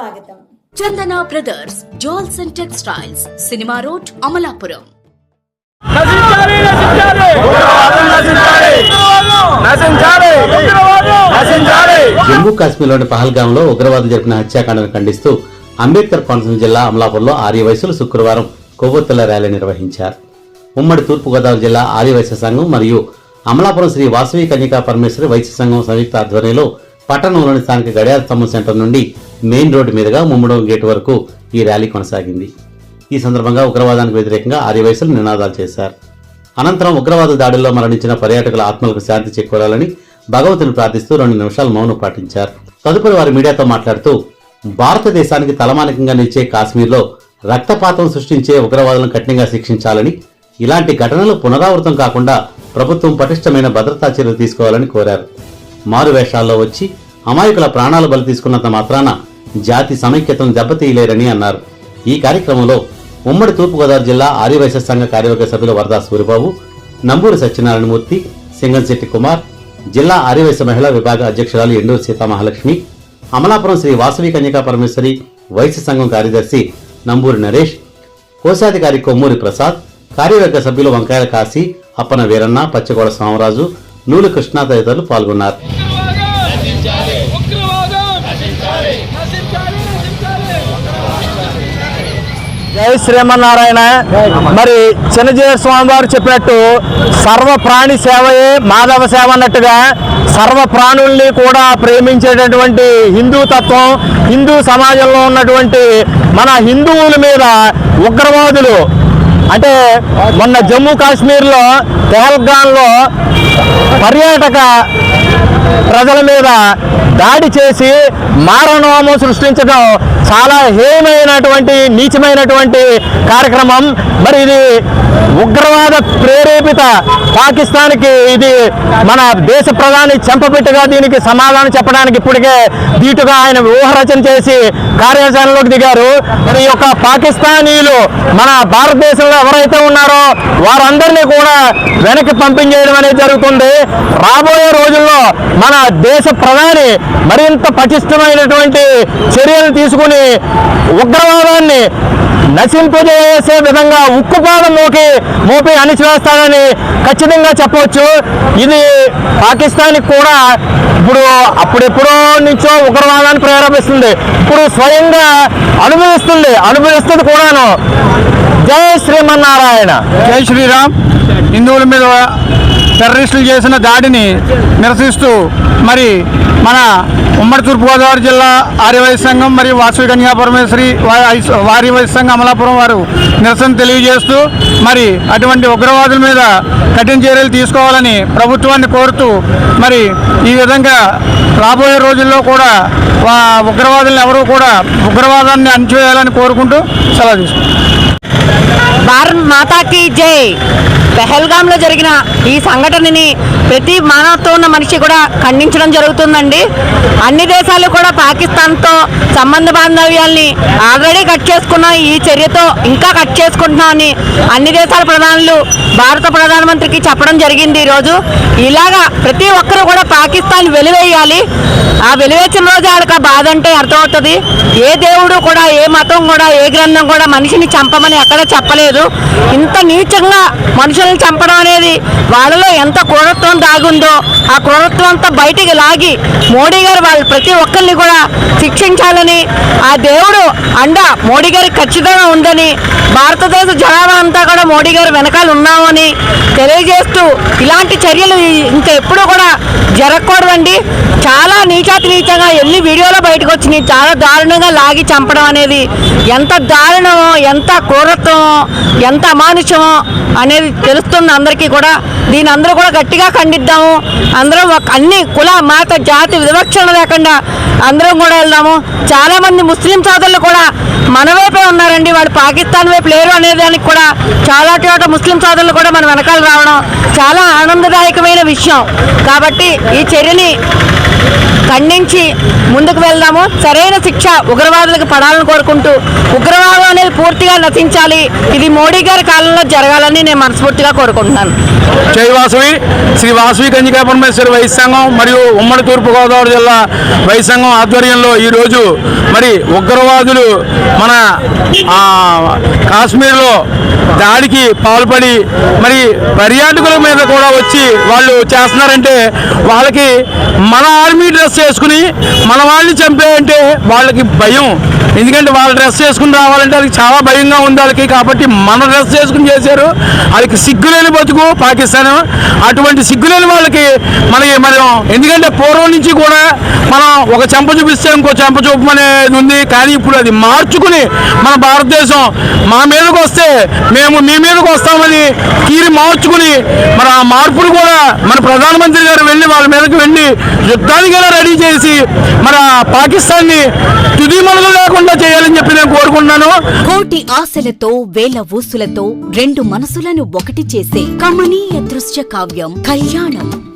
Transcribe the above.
స్వాగతం. Chandana brothers jewels and textiles cinema road Amalapuram. నశించాలి నశించాలి. ఉగ్రవాదం. నశించాలి. నశించాలి నశించాలి. జమ్మూ కాశ్మీర్లోని పహల్గాంలో ఉగ్రవాదులు జరిపిన హత్యాకాండను ఖండిస్తూ అంబేద్కర్ కోనసీమ జిల్లా అమలాపూర్లో ఆర్య వయసులు శుక్రవారం కొవ్వొత్తుల ర్యాలీ నిర్వహించారు. ఉమ్మడి తూర్పుగోదావరి జిల్లా ఆర్య వైశ్య సంఘం మరియు అమలాపురం శ్రీ వాసవి కన్యకా పరమేశ్వరి వైశ్య సంఘం సంయుక్త ఆధ్వర్యంలో పట్టణంలోని స్థానిక గడియార స్తంభం సెంటర్ నుండి మెయిన్ రోడ్డు మీదుగా ముమ్మడం గేట్ వరకు ఈ ర్యాలీ కొనసాగింది. ఈ సందర్భంగా ఉగ్రవాదానికి వ్యతిరేకంగా ఆర్యవైశ్యులు నినాదాలు చేశారు. అనంతరం ఉగ్రవాద దాడుల్లో మరణించిన పర్యాటకుల ఆత్మలకు శాంతి చేకూరాలని భగవతుని ప్రార్థిస్తూ రెండు నిమిషాలు మౌనం పాటించారు. తదుపరి వారు మీడియాతో మాట్లాడుతూ భారతదేశానికి తలమానికంగా నిలిచే కాశ్మీర్లో రక్తపాతం సృష్టించే ఉగ్రవాదులను కఠినంగా శిక్షించాలని ఇలాంటి ఘటనలు పునరావృతం కాకుండా ప్రభుత్వం పటిష్టమైన భద్రతా చర్యలు తీసుకోవాలని కోరారు. మారు వేషాల్లో వచ్చి అమాయకుల ప్రాణాలు బలి తీసుకున్నంత మాత్రాన జాతి సమైక్యతను దెబ్బతీయలేరని అన్నారు. ఈ కార్యక్రమంలో ఉమ్మడి తూర్పుగోదావరి జిల్లా ఆర్యవైశ్య సంఘ కార్యవర్గ సభ్యులు వరదా సూరిబాబు నంబూరి సత్యనారాయణమూర్తి సింగంశెట్టి కుమార్ జిల్లా ఆర్యవైశ్య మహిళా విభాగ అధ్యక్షురాలు ఎండూరు సీతామహాలక్ష్మి అమలాపురం శ్రీ వాసవి కన్యకా పరమేశ్వరి వైశ్య సంఘం కార్యదర్శి నంబూరి నరేష్ కోశాధికారి కొమ్మూరి ప్రసాద్ కార్యవర్గ సభ్యులు వంకాయల కాశీ అప్పన వీరన్న పచ్చగోడ స్వామరాజు నూలు కృష్ణ తదితరులు పాల్గొన్నారు. జై శ్రీమన్నారాయణ. మరి చిన్నజీవ స్వామి వారు చెప్పినట్టు సర్వ ప్రాణి సేవయే మాధవ సేవ అన్నట్టుగా సర్వ ప్రాణుల్ని కూడా ప్రేమించేటటువంటి హిందూ తత్వం హిందూ సమాజంలో ఉన్నటువంటి మన హిందువుల మీద ఉగ్రవాదులు. అంటే మొన్న జమ్మూ కాశ్మీర్లో తెహల్గాన్లో పర్యాటక ప్రజల మీద దాడి చేసి మారణోమం సృష్టించడం చాలా హేయమైనటువంటి నీచమైనటువంటి కార్యక్రమం. మరి ఇది ఉగ్రవాద ప్రేరేపిత పాకిస్తాన్కి ఇది మన దేశ ప్రధాని చెంపపెట్టుగా దీనికి సమాధానం చెప్పడానికి ఇప్పటికే దీటుగా ఆయన వ్యూహరచన చేసి కార్యాచరణలోకి దిగారు. మరి యొక్క పాకిస్తానీలు మన భారతదేశంలో ఎవరైతే ఉన్నారో వారందరినీ కూడా వెనక్కి పంపించేయడం అనేది జరుగుతుంది. రాబోయే రోజుల్లో మన దేశ ప్రధాని మరింత పటిష్టమైనటువంటి చర్యలు తీసుకుని ఉగ్రవాదాన్ని నశింపజేసే విధంగా ఉక్కుపాదంలోకి మోపి అణిచివేస్తాడని ఖచ్చితంగా చెప్పవచ్చు. ఇది పాకిస్తాన్కి కూడా ఇప్పుడు అప్పుడెప్పుడో నుంచో ఉగ్రవాదాన్ని ప్రేరేపిస్తుంది. ఇప్పుడు స్వయంగా అనుభవిస్తుంది అనుభవిస్తుంది కూడాను. జై శ్రీమన్నారాయణ. జై శ్రీరామ్. హిందువుల మీద టెర్రరిస్టులు చేసిన దాడిని నిరసిస్తూ మరి మన ఉమ్మడి తూర్పుగోదావరి జిల్లా ఆర్యవైశ్య సంఘం మరియు వాసవి కన్యా పరమేశ్వరి వారి వైశ్య సంఘం అమలాపురం వారు నిరసన తెలియజేస్తూ మరి అటువంటి ఉగ్రవాదుల మీద కఠిన చర్యలు తీసుకోవాలని ప్రభుత్వాన్ని కోరుతూ మరి ఈ విధంగా రాబోయే రోజుల్లో కూడా ఉగ్రవాదులను ఎవరూ కూడా ఉగ్రవాదాన్ని అణచివేయాలని కోరుకుంటూ సెలవు తీసుకుంటాం భారత్ మాతాకి జై. పెహల్గాంలో జరిగిన ఈ సంఘటనని ప్రతి మానవత్వం ఉన్న మనిషి కూడా ఖండించడం జరుగుతుందండి. అన్ని దేశాలు కూడా పాకిస్తాన్తో సంబంధ బాంధవ్యాల్ని ఆల్రెడీ కట్ చేసుకున్న ఈ చర్యతో ఇంకా కట్ చేసుకుంటున్నామని అన్ని దేశాల ప్రధానులు భారత ప్రధానమంత్రికి చెప్పడం జరిగింది ఈరోజు. ఇలాగా ప్రతి ఒక్కరూ కూడా పాకిస్తాన్ వెలివేయాలి. ఆ వెలివేసిన రోజు ఆడక బాధ అంటే అర్థమవుతుంది. ఏ దేవుడు కూడా ఏ మతం కూడా ఏ గ్రంథం కూడా మనిషిని చంపమని ఎక్కడ చెప్పలేదు. ఇంత నీచంగా మనుషుల్ని చంపడం అనేది వాళ్ళలో ఎంత క్రూరత్వం దాగుందో ఆ క్రూరత్వం అంతా బయటికి లాగి మోడీ గారు వాళ్ళు ప్రతి ఒక్కరిని కూడా శిక్షించాలని ఆ దేవుడు అండ మోడీ గారికి ఖచ్చితంగా ఉందని భారతదేశ జనాభా అంతా కూడా మోడీ గారు వెనకాల ఉన్నామని తెలియజేస్తూ ఇలాంటి చర్యలు ఇంకా ఎప్పుడూ కూడా జరగకూడదండి. చాలా నీచాతి నీచంగా ఎన్ని వీడియోలో బయటకు వచ్చినాయి. చాలా దారుణంగా లాగి చంపడం అనేది ఎంత దారుణమో ఎంత క్రూరత్వమో ఎంత అమానుషమో అనేది తెలుస్తుంది అందరికీ కూడా. దీని అందరూ కూడా గట్టిగా ఖండిద్దాము. అందరం ఒక- అన్ని కుల మాత జాతి వివక్షణ లేకుండా అందరం కూడా వెళ్దాము. చాలా మంది ముస్లిం సోదరులు కూడా మన వైపే ఉన్నారండి. వాళ్ళు పాకిస్తాన్ వైపు లేరు అనేదానికి కూడా చాలా చోట ముస్లిం సోదరులు కూడా మన వెనకాల రావడం చాలా ఆనందదాయకమైన విషయం. కాబట్టి ఈ చర్యని ఖండించి ముందుకు వెళ్దాము. సరైన శిక్ష ఉగ్రవాదులకు పడాలని కోరుకుంటూ ఉగ్రవాదం అనేది పూర్తిగా నశించాలి. ఇది మోడీ గారి కాలంలో జరగాలని నేను మనస్ఫూర్తిగా కోరుకుంటున్నాను. జై వాసవి. శ్రీ వాసవి కంజికా పరమేశ్వరి వైశ్య సంఘం మరియు ఉమ్మడి తూర్పుగోదావరి జిల్లా వైశ్య సంఘం ఆధ్వర్యంలో ఈరోజు మరి ఉగ్రవాదులు మన కాశ్మీర్లో దాడికి పాల్పడి మరి పర్యాటకుల మీద కూడా వచ్చి వాళ్ళు చేస్తున్నారంటే వాళ్ళకి మన ఆర్మీ డ్రెస్ వేసుకుని మన వాళ్ళని చంపేయంటే వాళ్ళకి భయం. ఎందుకంటే వాళ్ళ డ్రెస్ వేసుకుని రావాలంటే వాళ్ళకి చాలా భయంగా ఉంది వాళ్ళకి. కాబట్టి మన డ్రెస్ వేసుకుని చేశారు. వాళ్ళకి సిగ్గులేని బతుకు పాకిస్తాన్. అటువంటి సిగ్గులేని వాళ్ళకి మనకి మనం ఎందుకంటే పూర్వం నుంచి కూడా మనం ఒక చెంప చూపిస్తే ఇంకో చెంప చూపమనేది ఉంది. కానీ ఇప్పుడు అది మార్చుకుని మన భారతదేశం మా మీదకి వస్తే మేము మీ మీదకి వస్తామని తీరి మార్చుకుని మరి ఆ కూడా మన ప్రధానమంత్రి గారు వెళ్ళి వాళ్ళ మీదకి వెళ్ళి యుద్ధానికైనా రెడీ చేసి మన పాకిస్తాన్ని తుది లేకుండా చేయాలని చెప్పి నేను కోరుకుంటున్నాను. కోటి ఆశలతో వేల ఊసులతో రెండు మనసులను ఒకటి చేసే కమనీయ దృశ్య కావ్యం కళ్యాణం.